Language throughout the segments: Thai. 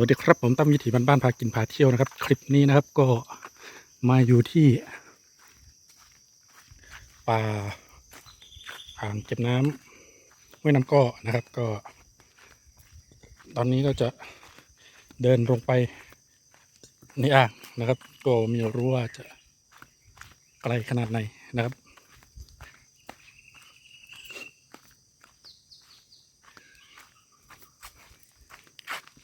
วัสดีครับผมตั้มวิถีบ้านบ้านพากินพาเที่ยวนะครับ คลิปนี้นะครับก็มาอยู่ที่ป่าอ่างเก็บน้ำห้วยน้ำก้อนะครับ ก็ ตอนนี้ก็จะเดินลงไปในอ่างนะครับ ก็ไมีรู้ว่าจะไกลขนาดไหนนะครับ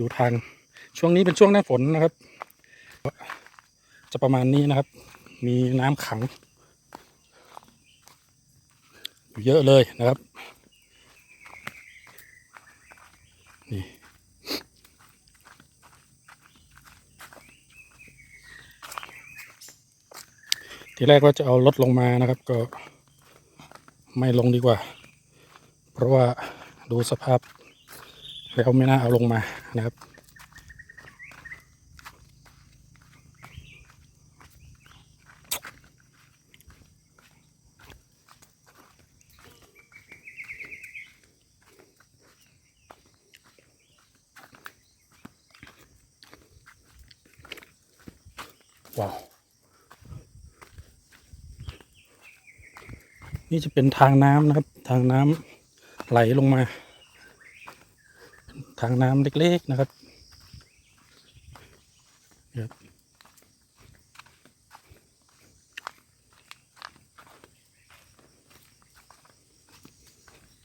ดูทาง ช่วงนี้เป็นช่วงหน้าฝนนะครับ จะประมาณนี้นะครับ มีน้ำขังเยอะเลยนะครับนี่ทีแรกว่าจะเอารถลงมานะครับ ก็ไม่ลงดีกว่า เพราะว่าดูสภาพแล้วไม่น่าเอาลงมานะครับ นี่จะเป็นทางน้ำนะครับ ทางน้ำไหลลงมา ทางน้ำเล็กๆนะครับครับ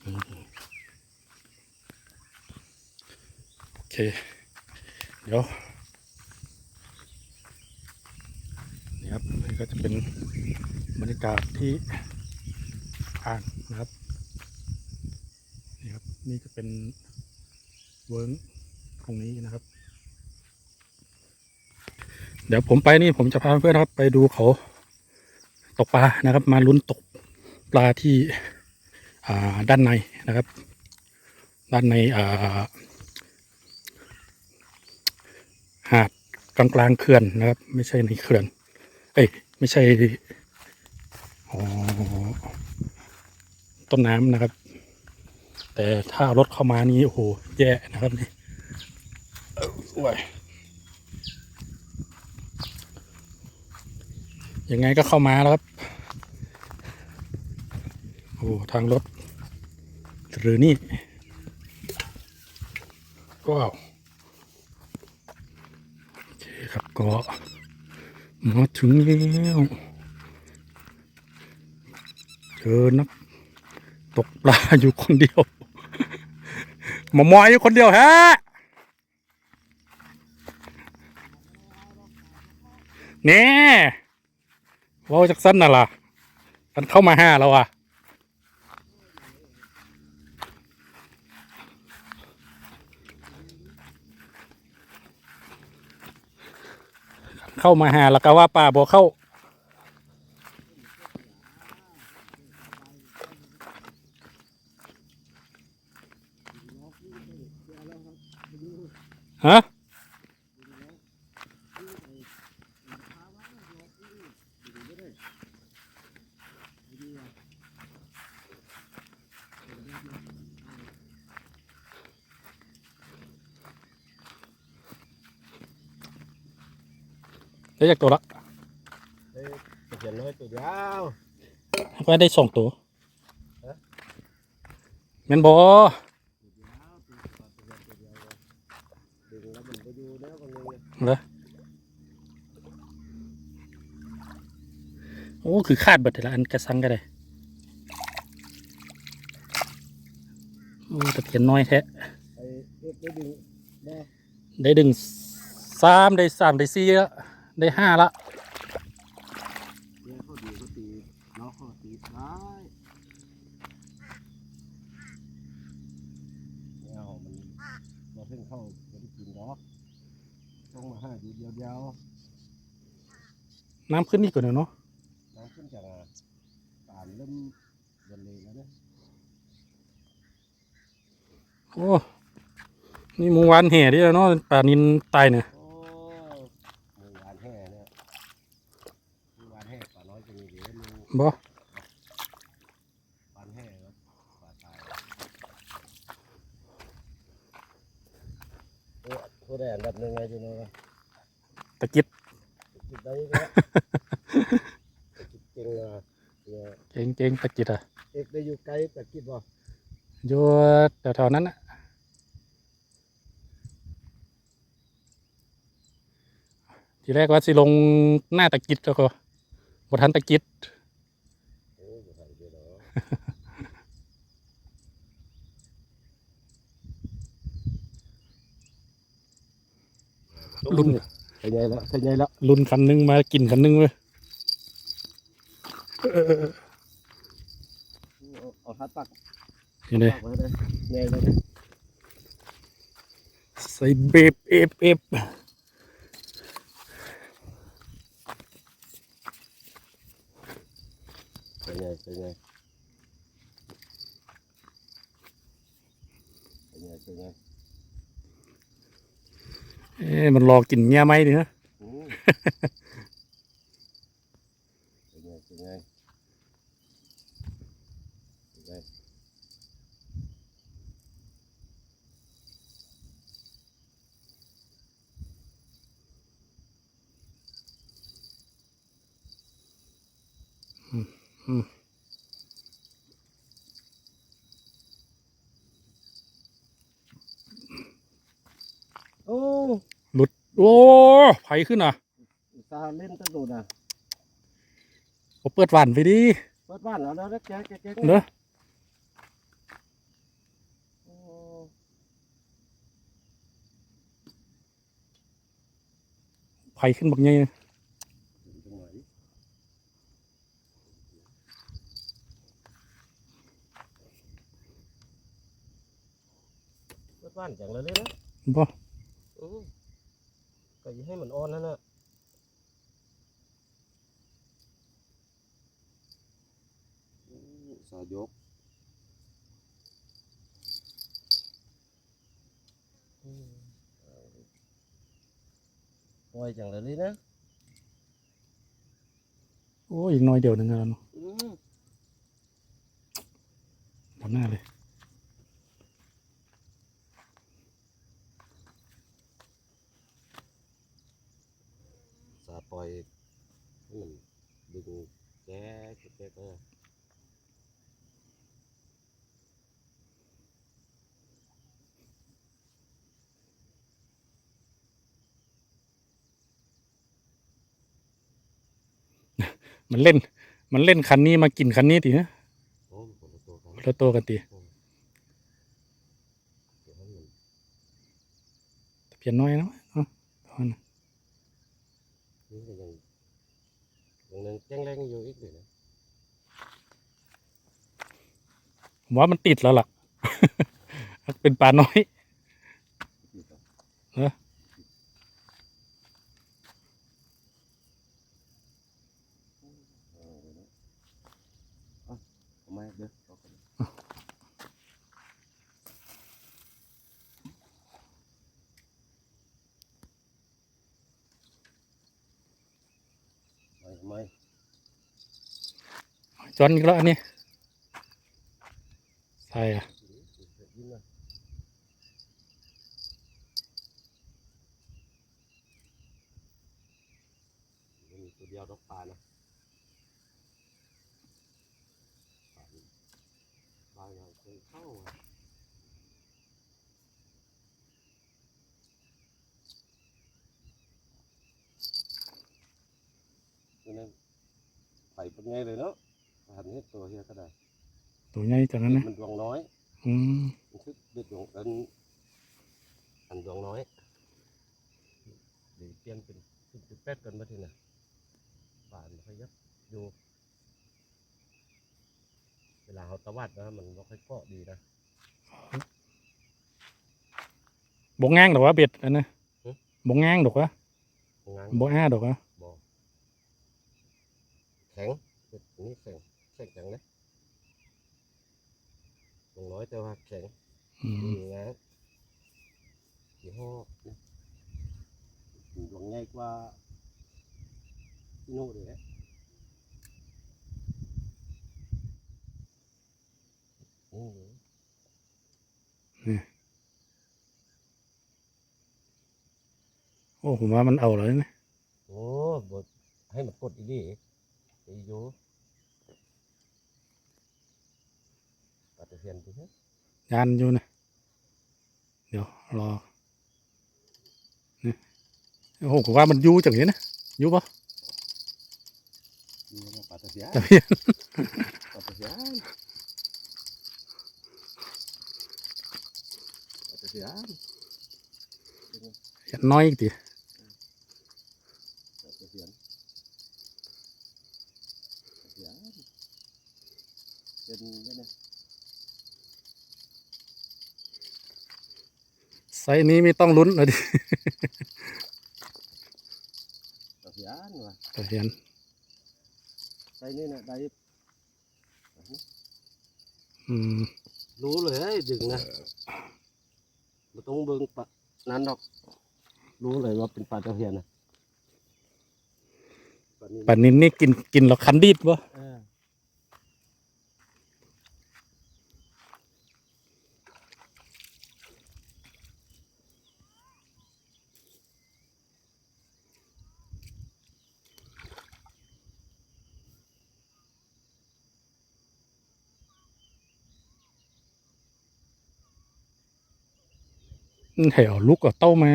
อืมโอเค เดี๋ยวนี่ครับนี่ก็จะเป็นบรรยากาศที่ อ่างนะครับนี่ครับ นี่จะเป็นเวิร์กตรงนี้นะครับ เดี๋ยวผมไปนี่ผมจะพาเพื่อนครับไปดูเขาตกปลานะครับ มาลุ้นตกปลาที่อ่าด้านในนะครับ ด้านในอ่าหาดกลางกลางเขื่อนนะครับ ไม่ใช่ในเขื่อน เอ้ยไม่ใช่อ๋อ ต้นน้ำนะครับ แต่ถ้ารถเข้ามานี้โอ้โหแย่นะครับนี่เอ้าโอ้ยยังไงก็เข้ามาแล้วครับ โอ้ทางรถ หรือนี่ว้าวโอเคครับก็มาถึงแล้วเจอนัก ตกปลาอยู่คนเดียวหมอมอยอยู่คนเดียวฮะเนี่ว่าจากสั้นน่ะล่ะ มันเข้ามาห้าแล้วอะ เข้ามาหาแล้วก็ว่าป่าบ่เข้า ฮะ ได้จากตัวละเอ้ยเขียนน้อยตัวเดียวก็ได้สองตัวแม่นบอดึงแล้วมันไปดูแล้วก็เลยเหรอโอ้ คือคาดเบิดแต่ละอันกระสังก็ได้ โอ้ตะเพียนน้อยแท้ไอ้เอ็ดได้ดึงได้ได้ดึงสามได้สามได้สี่แล้ว ได้ห้าละเนี่ยเขาดีเขาตีน้องเขาตีซ้ายเนี่ยเอามันมาเพิ่งเข้าไม่ได้กินหรอกต้องมาห้าอยู่เดียวเดียวน้ำขึ้นนี่ก่อนเนาะๆน้ำขึ้นจากป่านเริ่มเย็นเลยแล้วเนี่ยโอ้ นี่หมูหวานแห่ดิแล้วเนาะป่านินตายเนี่ย โอ้มือหวานแห่เนี่ยมือหวานแห่ป่าน้อยจะมีเดี๋ยวมือ บ่หวานแห่ครับป่าตายโอ้โหตัวได้อันดับหนึ่งไงจีโน่ก็ตะกิดคิดได้ก็คิดเก่งอะเนี่ยเก่งเก่งตะกิดอะเอกได้อยู่ไกลแต่คิดว่าอยู่แถวๆนั้นน่ะทีแรกว่าสิลงหน้าตะกิดแล้วก็บทันตะกิด โอ้ยบ่ทันเจอเนาะ รุ่นเป็นไงละเป็นไงละรุ่นคันหนึงมากินคันหนึงเว้ยเออเออเออเอาเอาทัดปักนี่เลยปักไว้เลยไงเลยใส่เบฟเอฟเอฟเป็นไงเป็นไง เป็นไงเป็นไงเอ๊ะมันรอกินเงี้ยไหมดิฮะอืมเป็นไงเป็นไงเป็นไง อืม โอ้โอ้ไผขึ้นอะอุตส่าห์เล่นตะโดดอะก็เปิดหวานไปดิ เปิดบ้านแล้วนะแกแกแกเนอะโอ้ไผขึ้นบักใหญ่ตรงไหนเปิดบ้านจังเลยเลยนะบ่ อืมก็อย่าให้มันอ่อนนั่นน่ะอืมสายกอืมเอาดิปล่อยจังเลยเลยนะโอ้ยอีกหน้อยเดียวหนึงแล้วเนาะอืมบนหน้าเลย ปล่อยให้มันดึงแก๊กแก๊กเออมันเล่น มันเล่นคันนี้มากินคันนี้ติฮะโอ้มันคนละตัวกันแล้วตัวกันติเดี๋ยวให้มันตะเพียนน้อยนะเนาะเอานะ นี่ก็ยัง ยังยังแจ้งแรงอยู่อีกเลยนะผมว่ามันติดแล้วล่ะ เป็นปลาน้อยเออเออเดี๋ยวนะเอาเอามาเด้อเอาไปไม่ไม่ จอนอีกแล้วอันนี้ใช่อะมีตัวเดียวดอกปลานะปลาปลางเคยเข้าอะนี่นั่นไปเป็นไงเลยเนาะ หันให้ตัวเฮียก็ได้ ตัวใหญ่จากนั้นนะมันดวงน้อย อืมมันคือเด็ดดวงอันอันดวงน้อยเดี๋ยวเปลี่ยนเป็นขึ้นเป็นแป๊ดกันมาทีน่ะป่านมันขยับอยู่ เวลาเขาตะวัดนะมันไม่ค่อยเกาะดีนะบงง้างดอกว่าเบ็ดอันนะหึบงง้างดอกวะงานบงอ้าดอกวะบ่แข็งเบ็ดนี่แข็ง แข็งจังเลยดวงน้อยแต่ว่าแข็งอืมมีงานยี่ห้อนี่ดวงใหญ่กว่าที่โน่นเลยฮะอืมโอ้ผมว่ามันเอาแล้วนะโอ้บดให้มันกดอีดีอีอยู่ปลาตะเพี ยนไปเถอะยานอยู่นะ เดี๋ยวรอนี่โอ้โหผมว่ามันอยู่จังนี้นะอยู่ปะอยู่นะปลาตะเพียนตะเพียนปลาตะเพียนปลาตะเพียนเห็นน้อยอีกที ปลาตะเพียนตะเพียนเป็นยังไง ไซส์นี้ไม่ต้องลุ้นเลยดิตะเพียนว่ะตะเพียนไซนี่นะได้อืมรู้เลยดึงนะไม่ต้องเบิ่งปะนั้นดอก รู้เลยว่าเป็นปลาตะเพียนนะปลานิลป่านนี้นี่กินกินแล้วคันดีดปะเออ ให้เอาลูกกับเต้ามา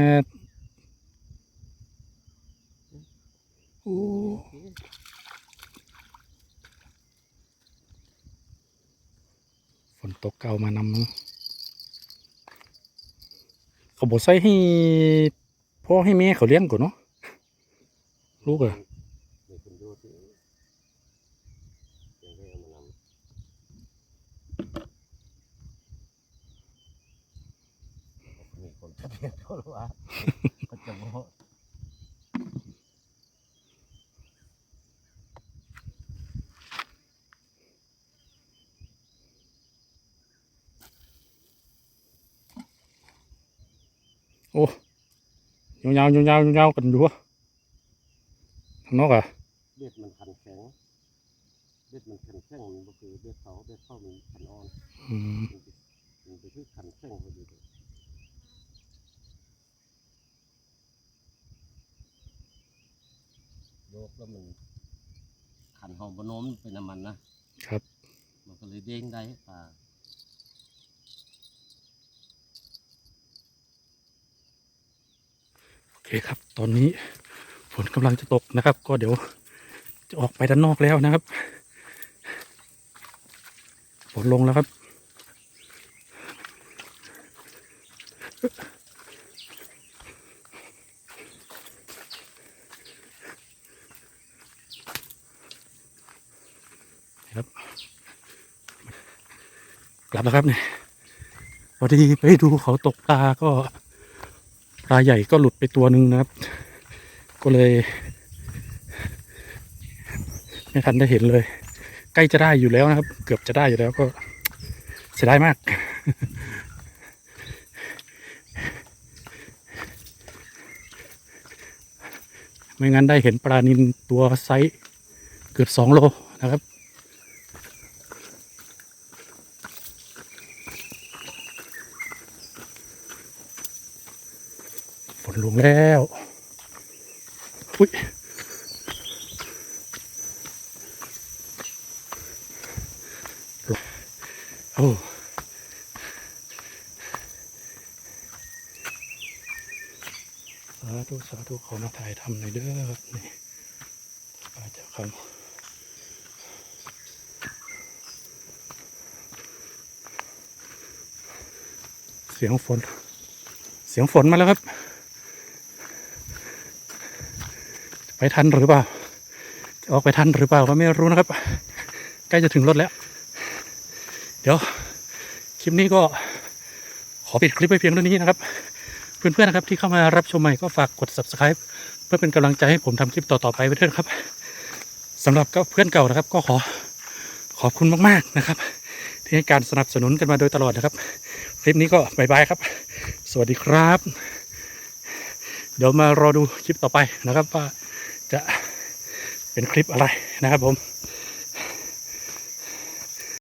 โอ้ฝนตกเก่ามานำเนอะเขาบอกใส่ให้พ่อให้แม่เขาเลี้ยงก่อนเนาะลูกอะ มีคนดูที่ยังได้เอามานำมี คนทะเบียนเขาหรือว่าเขาจะบอกโอ้ยาวๆยาวๆยาวๆกันอยู่วะข้างนอกอะเบ็ดมันคันแข็งเบ็ดมันคันแข็งมันก็คือเบ็ดเขาเบ็ดเขามันคันอ่อนอืมมันจะมันจะคือคันแข็งพอดีเลย โยกแล้วมันขันหอมบโนมเป็นน้ำมันนะครับ มันก็เลยเด้งได้ปลาโอเคครับ ตอนนี้ฝนกำลังจะตกนะครับ ก็เดี๋ยวจะออกไปด้านนอกแล้วนะครับ ฝนลงแล้วครับครับ ลับแล้วครับเนี่ยพอดีไปดูเขาตกปลาก็ปลาใหญ่ก็หลุดไปตัวหนึ่งนะครับ ก็เลย ไม่ทันได้เห็นเลย ใกล้จะได้อยู่แล้วนะครับ เกือบจะได้อยู่แล้วก็เสียดายมาก ไม่งั้นได้เห็นปลานินตัวไซส์เกือบสองโลนะครับ ฝนลง แล้วอุ้ยโอ้สาธุสาธุขอมาถ่ายทำหน่อยเด้อครับนี่อาจจะคำเสียงฝน เสียงฝนมาแล้วครับ ไป ทันหรือเปล่า จะออกไปทันหรือเปล่าก็ไม่รู้นะครับ ใกล้จะถึงรถแล้ว เดี๋ยวคลิปนี้ก็ขอปิดคลิปไปเพียงเท่านี้นะครับ เพื่อนๆนะครับที่เข้ามารับชมใหม่ก็ฝากกด subscribe เพื่อเป็นกำลังใจให้ผมทำคลิปต่อๆไปไปด้วยนะครับสำหรับเพื่อนเก่านะครับ ก็ขอขอบคุณมากๆนะครับ ที่ให้การสนับสนุนกันมาโดยตลอดนะครับ คลิปนี้ก็บายบายครับ สวัสดีครับ เดี๋ยวมารอดูคลิปต่อไปนะครับว่า จะเป็นคลิปอะไรนะครับผม